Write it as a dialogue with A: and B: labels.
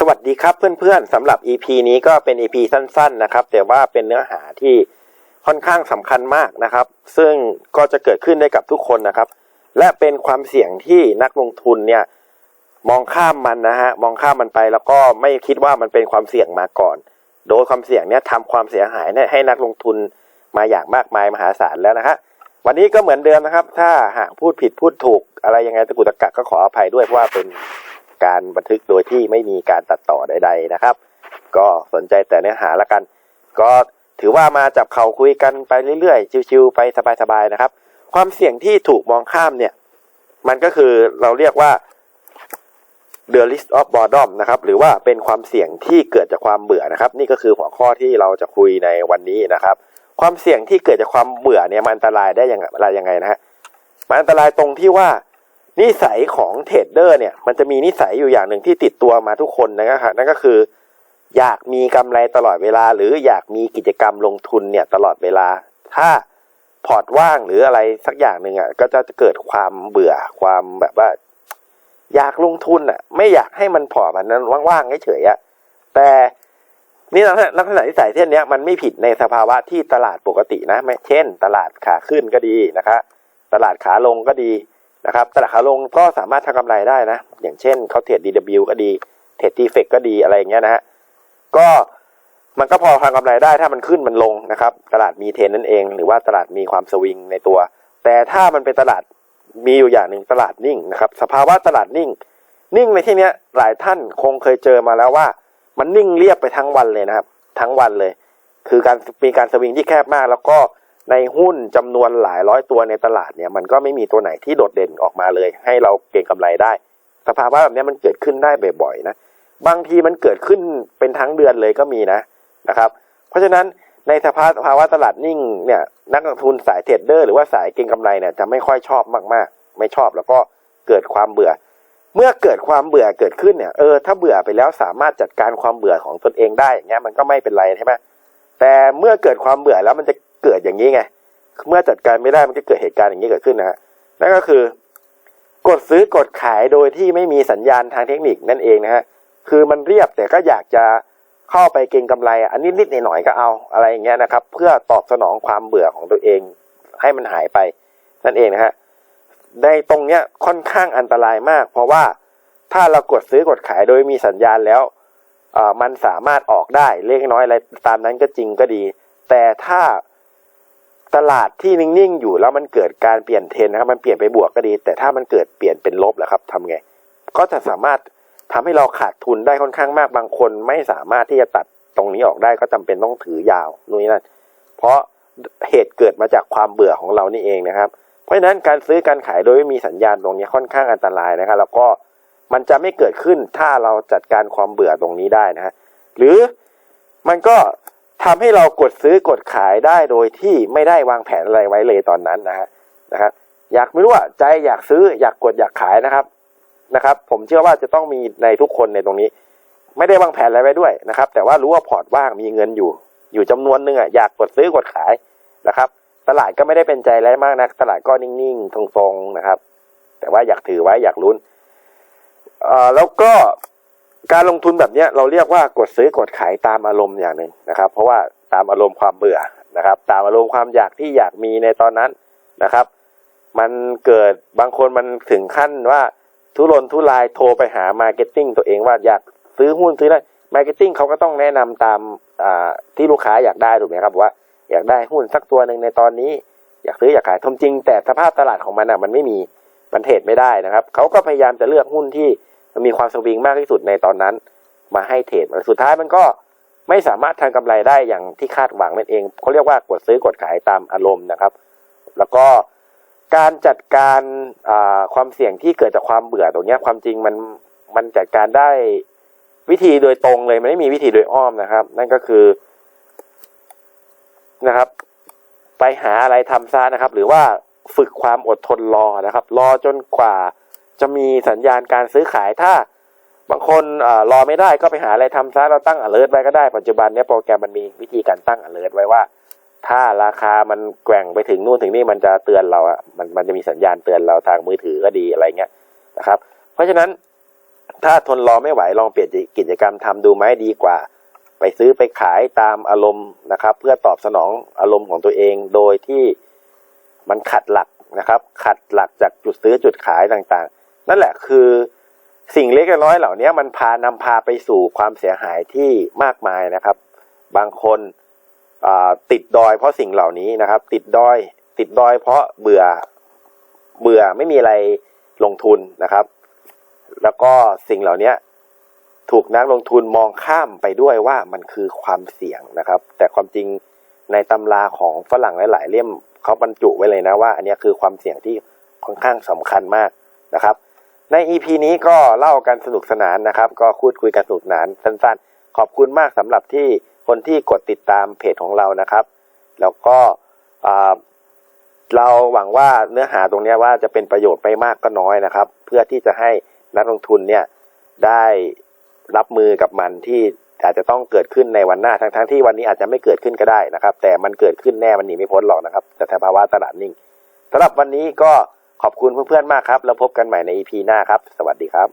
A: สวัสดีครับเพื่อนๆสำหรับ EP นี้ก็เป็น EP สั้นๆนะครับ แต่ว่าเป็นเนื้อหาที่ค่อนข้างสำคัญมากนะครับ ซึ่งก็จะเกิดขึ้นได้กับทุกคนนะครับ และเป็นความเสี่ยงที่นักลงทุนเนี่ยมองข้ามมันนะฮะมองข้ามมันไปแล้วก็ไม่คิดว่ามันเป็นความเสี่ยงมาก่อน โดยความเสี่ยงเนี่ยทำความเสียหายให้นักลงทุนมาอย่างมากมายมหาศาลแล้วนะฮะวันนี้ก็เหมือนเดิมนะครับ ถ้าหากพูดผิดพูดถูกอะไรยังไงตะกุตะกักก็ขออภัยด้วยเพราะว่าเป็น การบันทึกโดยที่ไม่มีการตัดต่อใด ๆนะครับ ก็สนใจแต่เนื้อหาละกัน ก็ถือว่ามาจับเข่าคุยกันไปเรื่อยๆ ชิวๆไปสบายๆนะครับ ความเสี่ยงที่ถูกมองข้ามเนี่ย มันก็คือเราเรียกว่า the list of boredom นะครับ หรือว่าเป็นความเสี่ยงที่เกิดจากความเบื่อนะครับ นี่ก็คือหัวข้อที่เราจะคุยในวันนี้นะครับ ความเสี่ยงที่เกิดจากความเบื่อเนี่ยมันอันตรายได้อยังไรยังไงนะฮะมันอันตรายตรงที่ว่า นิสัยของเทรดเดอร์เนี่ยมันจะมีนิสัยอยู่อย่างหนึ่งที่ติดตัวมาทุกคนนะครับนั่นก็คือ อยากมีกำไรตลอดเวลา หรืออยากมีกิจกรรมลงทุนเนี่ยตลอดเวลา ถ้าพอร์ตว่างหรืออะไรสักอย่างหนึ่งอะก็จะเกิดความเบื่อความแบบว่า อยากลงทุนอะ ไม่อยากให้มันพอมันนั้นว่างๆเฉยๆอะแต่นี่ลักษณะลักษณะนิสัยเช่นเนี้ยมันไม่ผิดในสภาวะที่ตลาดปกตินะไม่เช่น ตลาดขาขึ้นก็ดีนะครับตลาดขาลงก็ดี นะครับตลาดขาลงก็สามารถทำกำไรได้นะ อย่างเช่นเขาเทรด DW ก็ดีเทรด t f เฟกก็ดีอะไรอย่างเงี้ยนะฮะก็มันก็พอทำกำไรได้ถ้ามันขึ้นมันลงนะครับ ตลาดมีเทรนนั่นเอง หรือว่าตลาดมีความสวิงในตัว แต่ถ้ามันเป็นตลาดมีอยู่อย่างหนึ่งตลาดนิ่งนะครับ สภาวะตลาดนิ่ง นิ่งในที่เนี้ยหลายท่านคงเคยเจอมาแล้วว่า มันนิ่งเรียบไปทั้งวันเลยนะครับ ทั้งวันเลย คือการมีการสวิงที่แคบมากแล้วก็ ในหุ้นจำนวนหลายร้อยตัวในตลาดเนี่ยมันก็ไม่มีตัวไหนที่โดดเด่นออกมาเลย ให้เราเก็งกำไรได้ สภาวะแบบนี้มันเกิดขึ้นได้บ่อยๆนะบางทีมันเกิดขึ้นเป็นทั้งเดือนเลยก็มีนะนะครับ เพราะฉะนั้นในสภาภาวะตลาดนิ่งเนี่ยนักลงทุนสายเทรดเดอร์หรือว่าสายเก็งกำไรเนี่ยจะไม่ค่อยชอบมากๆ ไม่ชอบแล้วก็เกิดความเบื่อ เมื่อเกิดความเบื่อเกิดขึ้นเนี่ยเออถ้าเบื่อไปแล้วสามารถจัดการความเบื่อของตนเองได้อย่างเงี้ยมันก็ไม่เป็นไรใช่ไหมแต่เมื่อเกิดความเบื่อแล้วมันจะ เกิดอย่างนี้ไง เมื่อจัดการไม่ได้มันก็เกิดเหตุการณ์อย่างนี้เกิดขึ้นนะฮะนั่นก็คือกดซื้อกดขายโดยที่ไม่มีสัญญาณทางเทคนิคนั่นเองนะฮะคือมันเรียบแต่ก็อยากจะเข้าไปเก็งกำไร อันนี้นิดหน่อยก็เอาอะไรอย่างเงี้ยนะครับ เพื่อตอบสนองความเบื่อของตัวเอง ให้มันหายไปนั่นเองนะฮะในตรงเนี้ยค่อนข้างอันตรายมาก เพราะว่าถ้าเรากดซื้อกดขายโดยมีสัญญาณแล้วอ่ามันสามารถออกได้เล็กน้อยอะไรตามนั้นก็จริงก็ดี แต่ถ้า ตลาดที่นิ่งๆอยู่แล้วมันเกิดการเปลี่ยนเทรนนะครับมันเปลี่ยนไปบวกก็ดี แต่ถ้ามันเกิดเปลี่ยนเป็นลบแล้วครับทำไง ก็จะสามารถทำให้เราขาดทุนได้ค่อนข้างมากบางคน ไม่สามารถที่จะตัดตรงนี้ออกได้ก็จำเป็นต้องถือยาวนู่นนี่นั่นเพราะเหตุเกิดมาจากความเบื่อของเรานี่เองนะครับ เพราะฉะนั้นการซื้อการขายโดยไม่มีสัญญาณตรงนี้ค่อนข้างอันตรายนะครับ แล้วก็มันจะไม่เกิดขึ้นถ้าเราจัดการความเบื่อตรงนี้ได้นะฮะหรือมันก็ ทำให้เรากดซื้อกดขายได้โดยที่ไม่ได้วางแผนอะไรไว้เลยตอนนั้นนะฮะนะครับอยากไม่รู้ว่าใจอยากซื้ออยากกดอยากขายนะครับนะครับ ผมเชื่อว่าจะต้องมีในทุกคนในตรงนี้ ไม่ได้วางแผนอะไรไว้ด้วยนะครับ แต่ว่ารู้ว่าพอร์ตว่างมีเงินอยู่ อยู่จำนวนหนึ่งอะอยากกดซื้อกดขายนะครับ ตลาดก็ไม่ได้เป็นใจอะไรมากนะตลาดก็นิ่งๆทรงๆนะครับ แต่ว่าอยากถือไว้อยากลุ้นเอ่อแล้วก็ การลงทุนแบบนี้เราเรียกว่ากดซื้อกดขายตามอารมณ์อย่างหนึ่งนะครับ เพราะว่าตามอารมณ์ความเบื่อนะครับ ตามอารมณ์ความอยากที่อยากมีในตอนนั้นนะครับ มันเกิดบางคนมันถึงขั้นว่าทุรนทุรายโทรไปหามาร์เก็ตติ้งตัวเองว่าอยากซื้อหุ้นซื้ออะได้มาร์เก็ตติ้งเขาก็ต้องแนะนำตามที่ลูกค้าอยากได้ถูกไหมครับว่าอยากได้หุ้นสักตัวหนึ่งในตอนนี้ อยากซื้ออยากขายทมจริง แต่สภาพตลาดของมันอะมันไม่มีมันเทรดไม่ได้นะครับเขาก็พยายามจะเลือกหุ้นที่ มีความสวิงมากที่สุดในตอนนั้น มาให้เทรดสุดท้ายมันก็ไม่สามารถทำกำไรได้อย่างที่คาดหวังนั่นเองเขาเรียกว่ากดซื้อกดขายตามอารมณ์นะครับ แล้วก็การจัดการความเสี่ยงที่เกิดจากความเบื่อตรงนี้ความจริงมันมันจัดการได้วิธีโดยตรงเลยมันไม่มีวิธีโดยอ้อมนะครับ นั่นก็คือนะครับ ไปหาอะไรทำซะนะครับ หรือว่าฝึกความอดทนรอนะครับ รอจนกว่า จะมีสัญญาณการซื้อขายถ้าบางคนรอไม่ได้ก็ไปหาอะไรทำซะเราตั้ง alert ไว้ก็ได้ปัจจุบันเนี้ยโปรแกรมมันมีวิธีการตั้ง alert ไว้ว่า ถ้าราคามันแกว่งไปถึงนู่นถึงนี่มันจะเตือนเราอะมันมันจะมีสัญญาณเตือนเราทางมือถือก็ดีอะไรเงี้ยนะครับ เพราะฉะนั้นถ้าทนรอไม่ไหวลองเปลี่ยนกิจกรรมทำดูไหมดีกว่า ไปซื้อไปขายตามอารมณ์นะครับ เพื่อตอบสนองอารมณ์ของตัวเองโดยที่มันขัดหลักนะครับ ขัดหลักจากจุดซื้อจุดขายต่างๆ นั่นแหละคือสิ่งเล็กน้อยเหล่านี้มันพานำพาไปสู่ความเสียหายที่มากมายนะครับ บางคนติดดอยเพราะสิ่งเหล่านี้นะครับ ติดดอย ติดดอยเพราะเบื่อเบื่อไม่มีอะไรลงทุนนะครับ แล้วก็สิ่งเหล่านี้ถูกนักลงทุนมองข้ามไปด้วยว่ามันคือความเสี่ยงนะครับ แต่ความจริงในตำราของฝรั่งหลาย ๆ เล่มเขาบรรจุไว้เลยนะว่า อันนี้คือความเสี่ยงที่ค่อนข้างสำคัญมากนะครับ ใน EP นี้ก็เล่ากันสนุกสนานนะครับ ก็พูดคุยกันสนุกสนานสั้นๆ ขอบคุณมากสำหรับที่คนที่กดติดตามเพจของเรานะครับ แล้วก็เราหวังว่าเนื้อหาตรงนี้ว่าจะเป็นประโยชน์ไม่มากก็น้อยนะครับ เพื่อที่จะให้นักลงทุนเนี่ยได้รับมือกับมันที่อาจจะต้องเกิดขึ้นในวันหน้าทั้งๆทที่วันนี้อาจจะไม่เกิดขึ้นก็ได้นะครับ แต่มันเกิดขึ้นแน่มันหนีไม่พ้นหรอกนะครับจากสภาวะตลาดนิ่งสำหรับวันนี้ก็ ขอบคุณเพื่อนๆมากครับ แล้วพบกันใหม่ใน EP หน้าครับ สวัสดีครับ